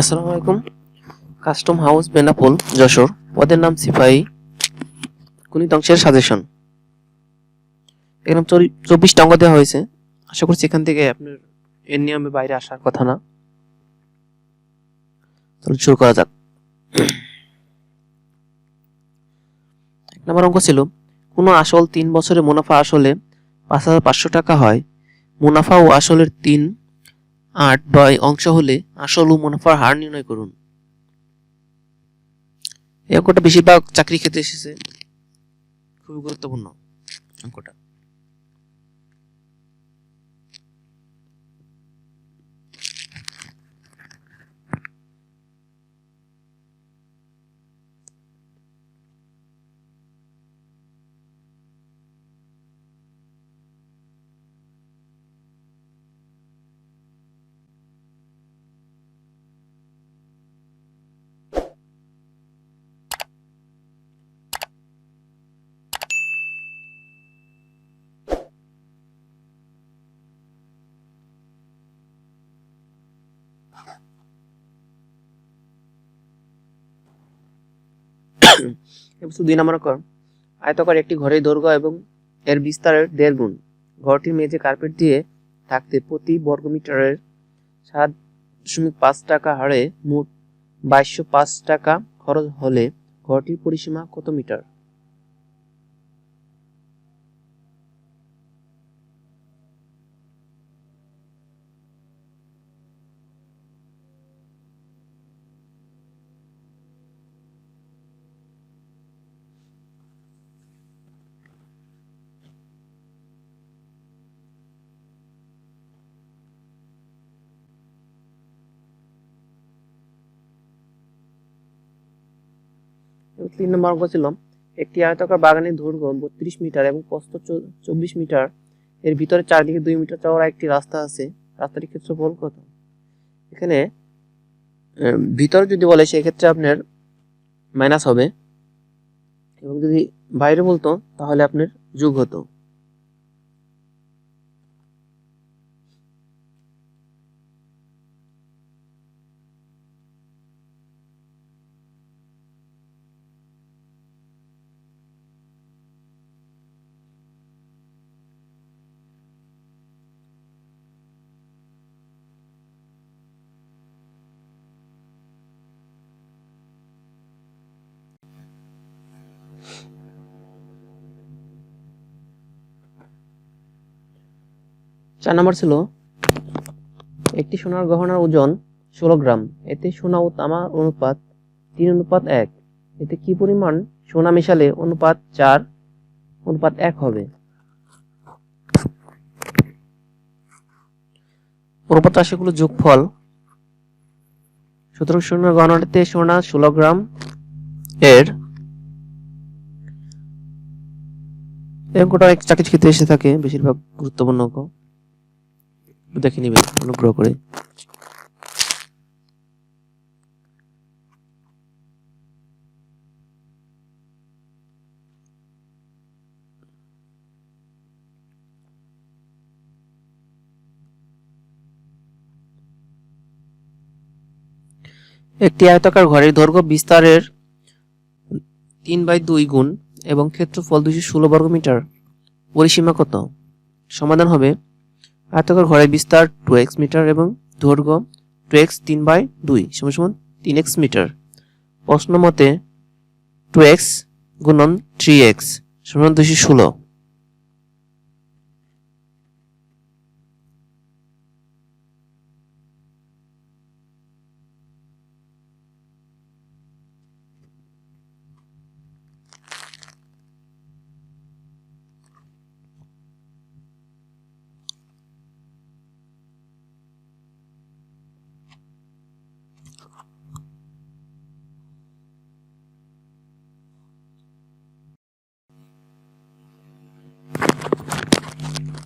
আসসালামু আলাইকুম। Custom house, Benapole, Jessore. পদের নাম সিপাহী। অংশের সাজেশন। এখানে চব্বিশটা অঙ্ক দেওয়া হয়েছে। আশা করছি এখান থেকে আপনার এর নিয়মে বাইরে আসার কথা না। চলুন শুরু করা যাক। এক নম্বর অঙ্ক ছিল, কোনো আসল তিন বছরে মুনাফা আসলে পাঁচ হাজার পাঁচশো টাকা হয়। মুনাফা ও আসলের তিন আট নয় অংশ হলে আসল ও মুনাফার হার নির্ণয় করুন। এই অঙ্কটা বেশিরভাগ চাকরি ক্ষেত্রে এসেছে। খুবই গুরুত্বপূর্ণ অঙ্কটা। দুই নম্বর অঙ্ক আয়তকার একটি ঘরের দৈর্ঘ্য এবং এর বিস্তারের দেড় গুণ। ঘরটির মেঝে কার্পেট দিয়ে থাকতে প্রতি বর্গমিটারের সাত দশমিক পাঁচ টাকা হারে মোট বাইশশো পাঁচ টাকা খরচ হলে ঘরটির পরিসীমা কত মিটার এবং তিন নম্বর অঙ্ক ছিল, একটি আয়তাকার বাগানের দৈর্ঘ্য বত্রিশ মিটার এবং প্রস্থ চব্বিশ মিটার। এর ভিতরে চারদিকে দুই মিটার চওড়া একটি রাস্তা আছে। রাস্তাটির ক্ষেত্রফল কত? এখানে ভিতরে যদি বলে সেক্ষেত্রে আপনার মাইনাস হবে এবং যদি বাইরে বলতো তাহলে আপনার যোগ হতো। চার নম্বর ছিল, একটি সোনার গহনার ওজন ষোলো গ্রাম, এতে সোনা ও তামা অনুপাত তিন, অনুপাত এক। এতে কি পরিমাণ সোনা মেশালে অনুপাত চার, অনুপাত এক হবে? অনুপাত রাশিগুলো যোগফল। সুতরাং সোনার গহনাটিতে সোনা ষোলো গ্রাম এর অনেক চাকরি ক্ষেত্রে এসে থাকে, বেশিরভাগ গুরুত্বপূর্ণ অঙ্ক। দেখে নিবেন, অনুগ্রহ করে। একটি আয়তাকার ঘরের দৈর্ঘ্য বিস্তারের তিন বাই দুই গুণ এবং ক্ষেত্রফল দুইশো ষোলো বর্গ মিটার পরিসীমা কত? সমাধান হবে আয়তাকার ঘরের বিস্তার টু এক্স মিটার এবং দৈর্ঘ্য টু এক্স তিন বাই দুই সমান সমান তিন এক্স মিটার। প্রশ্ন মতে টু এক্স গুণন থ্রি এক্স সমান দুইশো ষোলো।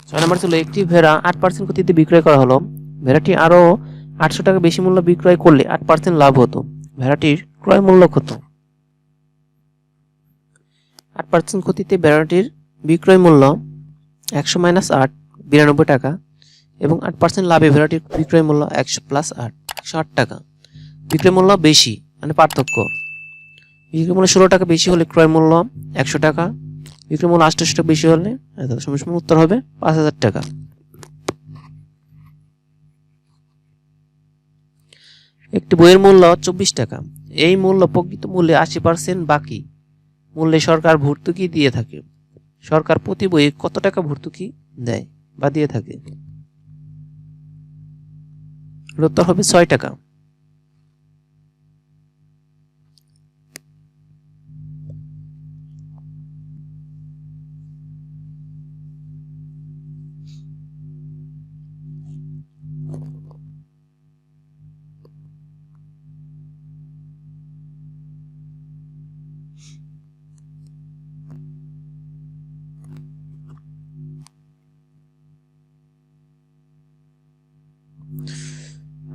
ছয় নম্বর ছিল একটি ভেড়া আট পার্সেন্ট গতিতে বিক্রয় করা হলো। ভেড়াটি আরও আটশো টাকা বেশি মূল্য বিক্রয় করলে আট পার্সেন্ট লাভ হতো। ভেড়াটির ক্রয় মূল্য কত? আট পার্সেন্ট ক্ষতিতে ভেড়াটির বিক্রয় মূল্য একশো মাইনাস আট, বিরানব্বই টাকা এবং আট পার্সেন্ট লাভে ভেড়াটির বিক্রয় মূল্য একশো প্লাস আট, একশো আট টাকা। বিক্রয় মূল্য বেশি মানে পার্থক্য। বিক্রয় মূল্য ষোলো টাকা বেশি হলে ক্রয় মূল্য একশো টাকা বিক্রয় মূল্য আটশো টাকা বেশি হলে সময় সময় উত্তর হবে পাঁচ হাজার টাকা। একটি বইয়ের মূল্য চব্বিশ টাকা। এই মূল্য প্রকৃত মূল্যে আশি পার্সেন্ট বাকি। মূল্যে সরকার ভর্তুকি দিয়ে থাকে। সরকার প্রতি বইয়ে কত টাকা ভর্তুকি দেয় বা দিয়ে থাকে? উত্তর হবে ছয় টাকা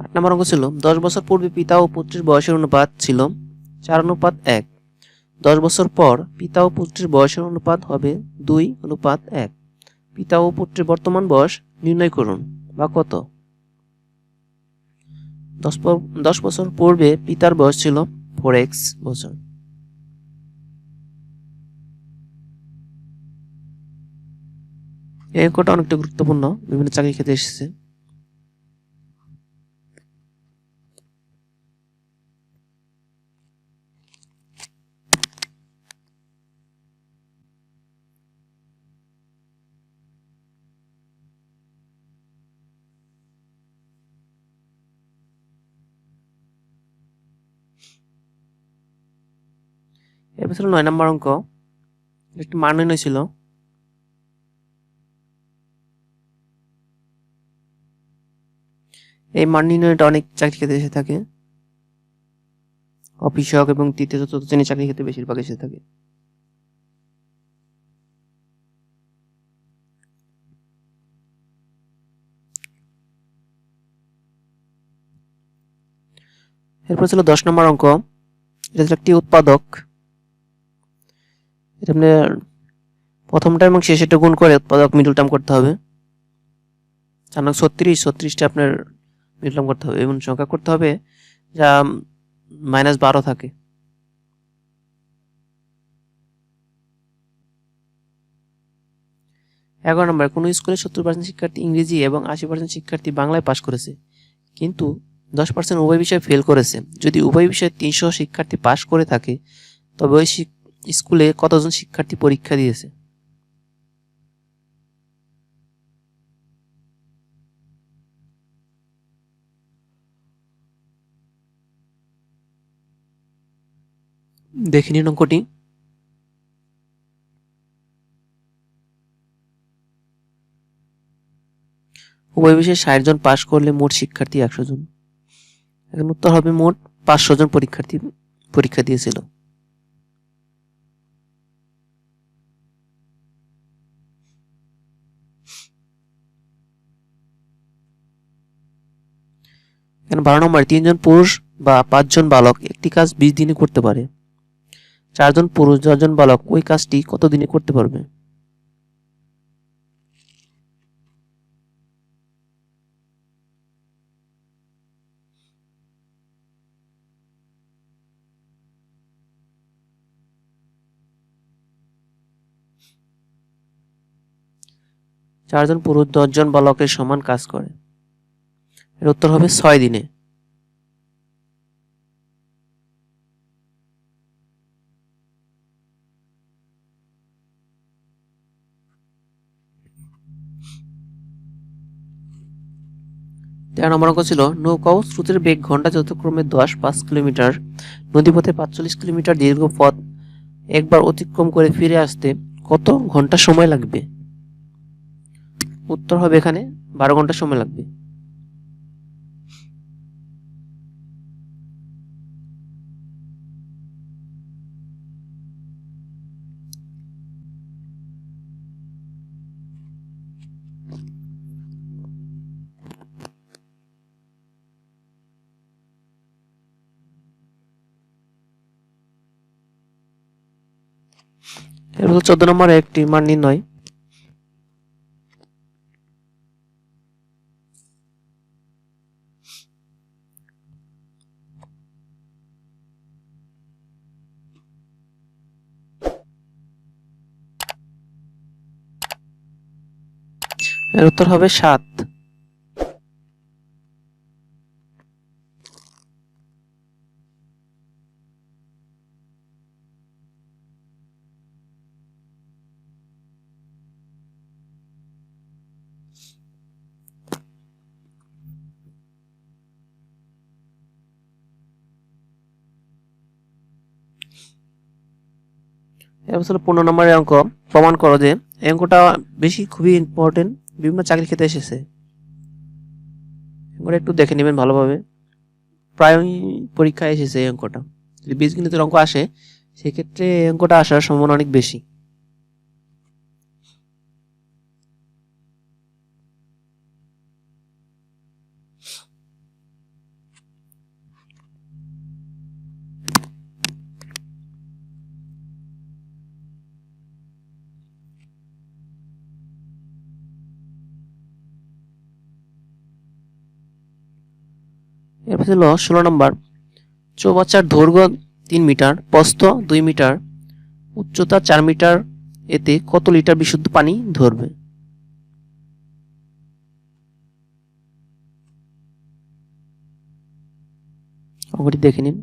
আট নম্বর অঙ্ক ছিল, দশ বছর পূর্বে পিতা ও পুত্রের বয়সের অনুপাত ছিল চার অনুপাত এক। দশ বছর পর পিতা ও পুত্রের বয়সের অনুপাত হবে দুই অনুপাত এক। পিতা ও পুত্রের বর্তমান বয়স নির্ণয় করুন, বা কত? দশ বছর পূর্বে পিতার বয়স ছিল ফোর এক্স বছর। এই অঙ্কটা অনেকটা গুরুত্বপূর্ণ, বিভিন্ন চাকরি ক্ষেত্রে এসেছে এরপর ছিল নয় নম্বর অঙ্ক। একটি মান নির্ণয় ছিল। এই মান নির্ণয়টা অনেক চাকরি ক্ষেত্রে এসে থাকে। অফিসক এবং তৃতীয় চতুর্থ শ্রেণির চাকরি ক্ষেত্রে বেশিরভাগ এসে থাকে। এরপর ছিল দশ নম্বর অঙ্ক। এটা ছিল একটি উৎপাদক। এটা আপনার প্রথম টার্ম এবং শেষেরটা গুণ করে উৎপাদক মিডল টার্ম করতে হবে। চার নং ছত্রিশ, ছত্রিশটা আপনার মিডল টার্ম করতে হবে এবং সংখ্যা করতে হবে যা মাইনাস বারো থাকে। এগারো নম্বর, কোনো স্কুলে সত্তর পার্সেন্ট শিক্ষার্থী ইংরেজি এবং আশি পার্সেন্ট শিক্ষার্থী বাংলায় পাশ করেছে, কিন্তু দশ পার্সেন্ট উভয় বিষয়ে ফেল করেছে। যদি উভয় বিষয়ে তিনশো শিক্ষার্থী পাশ করে থাকে, তবে ওই স্কুলে কতজন শিক্ষার্থী পরীক্ষা দিয়েছে? দেখে নিন অঙ্কটি। উভয় বিষয়ে ষাট জন পাশ করলে মোট শিক্ষার্থী একশো জন। এখন উত্তর হবে মোট পাঁচশো জন পরীক্ষার্থী পরীক্ষা দিয়েছিল। এখানে বারো নম্বর তিনজন পুরুষ বা পাঁচজন বালক একটি কাজ বিশ দিনে করতে পারে। চারজন পুরুষ, দশজন বালক, ওই কাজটি কত দিনে করতে পারবে? চারজন পুরুষ, দশজন বালকের সমান কাজ করে। এর উত্তর হবে ছয় দিনে। তেরো নম্বর অঙ্ক ছিল, নৌকাও স্রোতের বেগ ঘণ্টা যথাক্রমে দশ, পাঁচ কিলোমিটার, নদীপথে পাঁচচল্লিশ কিলোমিটার দীর্ঘ পথ, একবার অতিক্রম করে ফিরে আসতে কত ঘণ্টা সময় লাগবে? উত্তর হবে এখানে বারো ঘণ্টা সময় লাগবে। এরপর চোদ্দ নম্বরে একটি মান নির্ণয়। এর উত্তর হবে সাত। হলো পনেরো নম্বরের অঙ্ক। প্রমাণ করো যে এই অঙ্কটা বেশি খুবই ইম্পর্টেন্ট বিভিন্ন চাকরির ক্ষেত্রে এসেছে। একটু দেখে নেবেন ভালোভাবে। প্রায় পরীক্ষায় এসেছে এই অঙ্কটা। যদি বীজগণিতের অঙ্ক আসে, সেক্ষেত্রে এই অঙ্কটা আসার সম্ভাবনা অনেক বেশি। এরপর ছিল ষোলো নম্বর। চৌবাচ্চার দৈর্ঘ্য তিন মিটার, প্রস্থ দুই মিটার, উচ্চতা চার মিটার, এতে কত লিটার বিশুদ্ধ পানি ধরবে? অঙ্কটি দেখে নিন।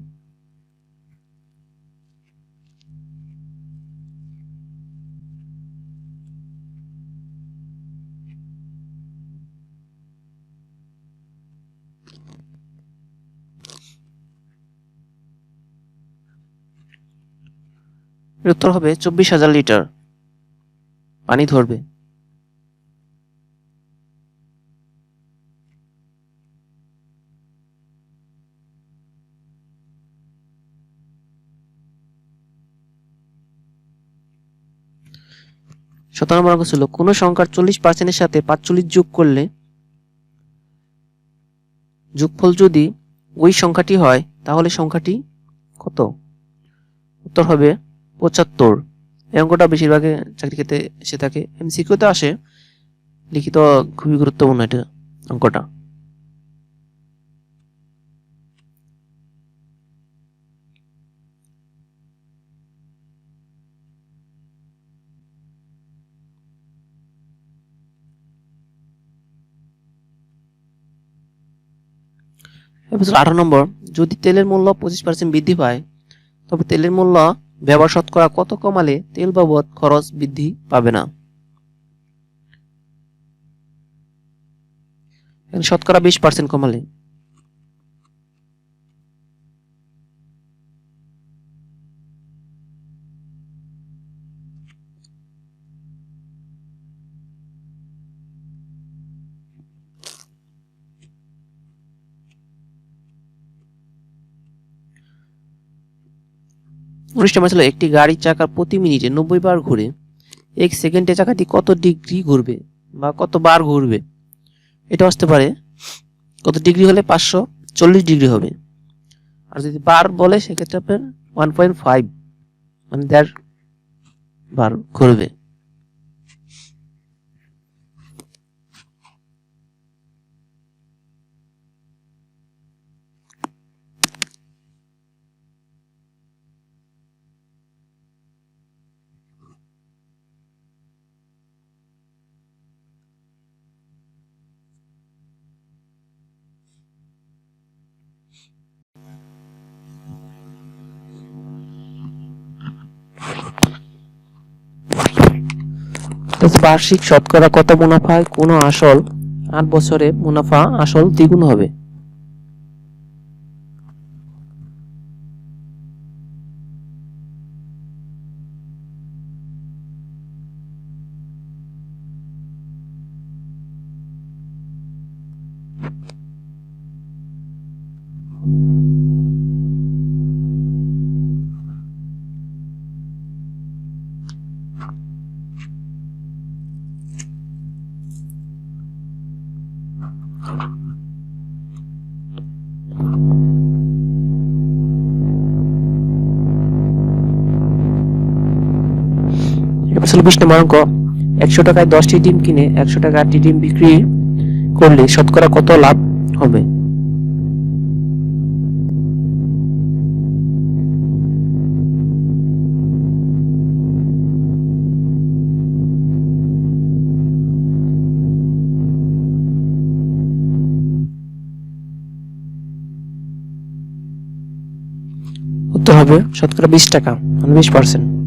এর উত্তর হবে চব্বিশ হাজার লিটার। পানি ধরবে। সতেরো নম্বর অঙ্ক ছিল, কোনো সংখ্যার চল্লিশ পার্সেন্টের সাথে পাঁচচল্লিশ যোগ করলে যোগফল যদি ওই সংখ্যাটি হয়, তাহলে সংখ্যাটি কত? উত্তর হবে পঁচাত্তর। এই অঙ্কটা বেশিরভাগ চাকরি ক্ষেত্রে এসে থাকে। এমসিকিউতে আসে। লিখিত খুবই গুরুত্বপূর্ণ এটা অঙ্কটা। আঠারো নম্বর, যদি তেলের মূল্য পঁচিশ পার্সেন্ট বৃদ্ধি পায়, তবে তেলের মূল্য ব্যবহার শতকরা কত কমালে তেল বাবদ খরচ বৃদ্ধি পাবে না? শতকরা বিশ পার্সেন্ট কমালে। নম্বর ছিল একটি গাড়ির চাকা প্রতি মিনিটে নব্বই বার ঘুরে। এক সেকেন্ডে চাকাটি কত ডিগ্রি ঘুরবে বা কত বার ঘুরবে? এটা আসতে পারে কত ডিগ্রি হলে পাঁচশো চল্লিশ ডিগ্রি হবে। আর যদি বার বলে, সেক্ষেত্রে আপনার ওয়ান পয়েন্ট ফাইভ মানে দেড় বার ঘুরবে। বার্ষিক শতকরা কত মুনাফায় কোনো আসল আট বছরে মুনাফা আসল দ্বিগুণ হবে? চব্বিশ নম্বর অঙ্ক, একশো টাকায় দশটি ডিম কিনে একশো টাকা আটটি ডিম বিক্রি করলে শতকরা কত লাভ হবে? হবে শতকরা বিশ টাকা মানে বিশ পার্সেন্ট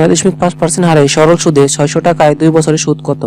নয় দশমিক পাঁচ পার্সেন্ট হারে সরল সুদে ছয়শো টাকায় দুই বছরের সুদ কত?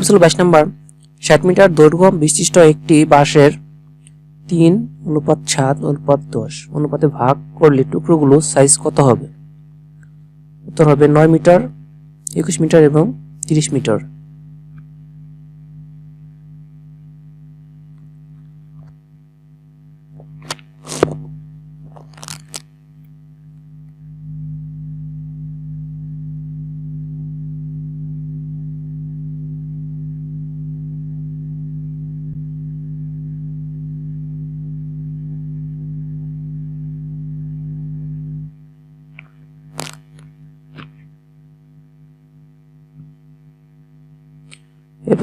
ছিল বাইশ নম্বর ষাট মিটার দৈর্ঘ্য বিশিষ্ট একটি বাঁশের তিন অনুপাত সাত অনুপাত দশ, অনুপাতে ভাগ করলে টুকরোগুলো সাইজ কত হবে? উত্তর হবে নয় মিটার, একুশ মিটার এবং তিরিশ মিটার।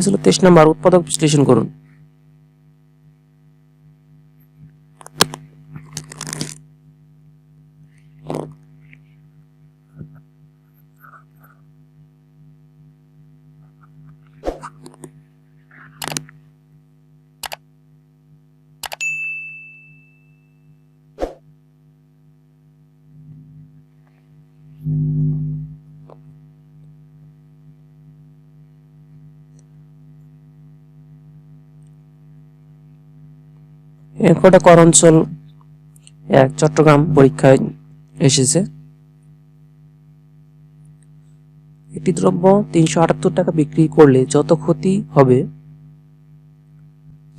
ছিল তেইশ নম্বর উৎপাদক বিশ্লেষণ করুন। এরপরটা কর অঞ্চল এক চট্টগ্রাম পরীক্ষায় এসেছে। একটি দ্রব্য তিনশো আটাত্তর টাকা বিক্রি করলে যত ক্ষতি হবে,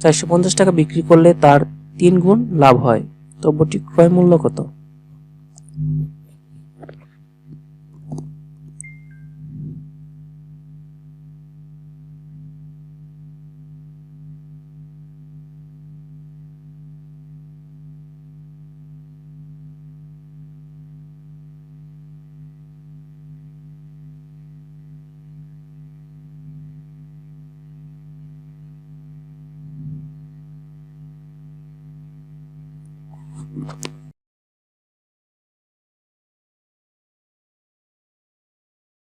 চারশো পঞ্চাশ টাকা বিক্রি করলে তার তিন গুণ লাভ হয়। দ্রব্যটি ক্রয় মূল্য কত?